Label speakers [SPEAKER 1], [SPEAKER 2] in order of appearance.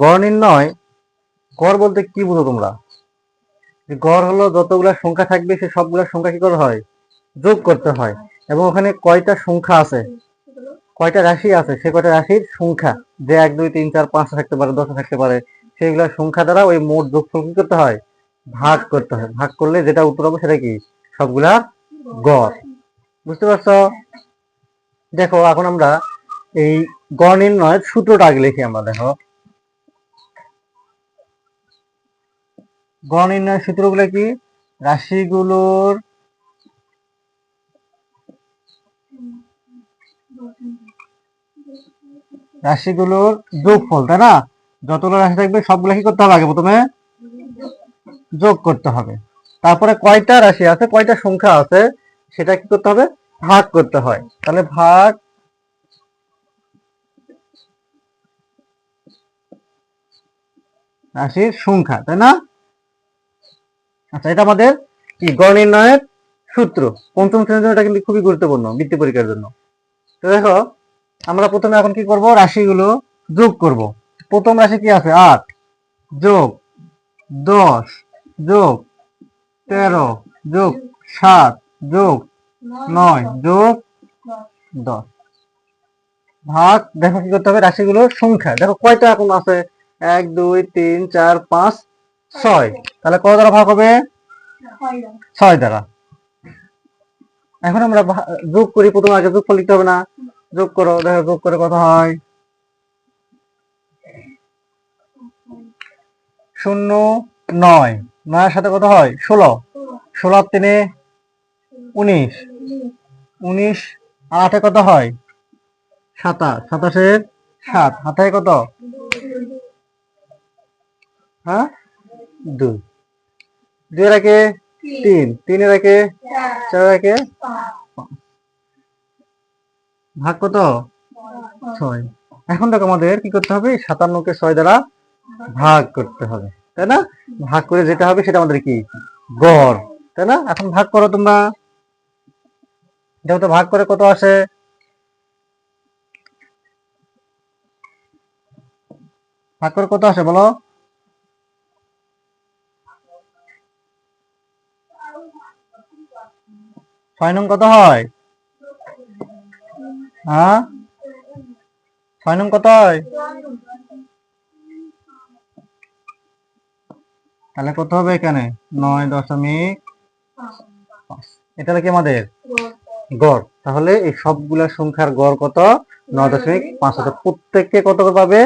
[SPEAKER 1] গড় নির্ণয় গড় বলতে কি বুঝো তোমরা? গড় হলো যতগুলা সংখ্যা থাকবে, সে সবগুলা সংখ্যা কি করা হয়? যোগ করতে হয়। এবং ওখানে কয়টা সংখ্যা আছে? কয়টা রাশি আছে? সে কয়টা রাশির সংখ্যা? যে এক, দুই, তিন, চার, পাঁচটা থাকতে পারে, দশটা থাকতে পারে সেইগুলা সংখ্যা দ্বারা ওই মোট যোগফল কি করতে হয়? ভাগ করতে হয়। ভাগ করলে যেটা উত্তর হবে সেটা কি? সবগুলা গড়। বুঝতে পারছ? দেখো, এখন আমরা এই গড় নির্ণয়ের সূত্রটা আগে লিখি আমরা, দেখো। গড় নির্ণয়ের সূত্রগুলো কি? রাশিগুলোর রাশিগুলোর যোগফল, তাই না? যতগুলো রাশি থাকবে সবগুলো কি করতে হবে আগে প্রথমে? যোগ করতে হবে। তারপরে কয়টা রাশি আছে? কয়টা সংখ্যা আছে? সেটা কি করতে হবে? ভাগ করতে হয়। তাহলে ভাগ রাশির সংখ্যা, তাই না? আচ্ছা এটা আমাদের কি গড় নির্ণয়ের সূত্র? পঞ্চম শ্রেণির জন্য এটা কিন্তু খুবই গুরুত্বপূর্ণ বৃত্তি পরীক্ষার জন্য। তো দেখো, আমরা প্রথমে এখন কি করব? রাশিগুলো যোগ করব। প্রথম রাশি কি আছে? আট যোগ দশ যোগ তেরো যোগ সাত যোগ নয় যোগ দশ। ভাগ, দেখো কি করতে হবে? রাশিগুলোর সংখ্যা। দেখো, কয়টা এখন আছে? এক, দুই, তিন, চার, পাঁচ ছয়। তাহলে কত দ্বারা ভাগ হবে? ছয় দ্বারা। এখন আমরা যোগ করি, প্রথমে আগে যোগফল লিখতে হবে না। যোগ করো, দেখো যোগ করে কত হয়? শূন্য, নয়। নয়ের সাথে কত হয়? ষোলো। ষোলো তিনে উনিশ। উনিশ আর আটে কত হয়? সাতাশ। সাতাশের সাত। হাতায় কত? হ্যাঁ? দুই। দুই রাখে তিন। তিন রাখে চার রাখে ভাগ কত? ছয়। এখন দেখো আমাদের কি করতে হবে? সাতান্নকে ছয় দ্বারা ভাগ করতে হবে। তাই না? ভাগ করে যেটা হবে সেটা আমাদের কি? গড়। তাই না? এখন ভাগ করো তোমরা। যেহেতু ভাগ করে কত আসে? ভাগ করে কত আসে বলো? ছয় নং কত হয়? হ্যাঁ? ছয় নং কত হয়? তাহলে কত হবে এখানে? নয় দশমিক এটা কি আমাদের? গড়। তাহলে এই সবগুলা সংখ্যার গড় কত? নয় দশমিক পাঁচ প্রত্যেককে কত পাবে?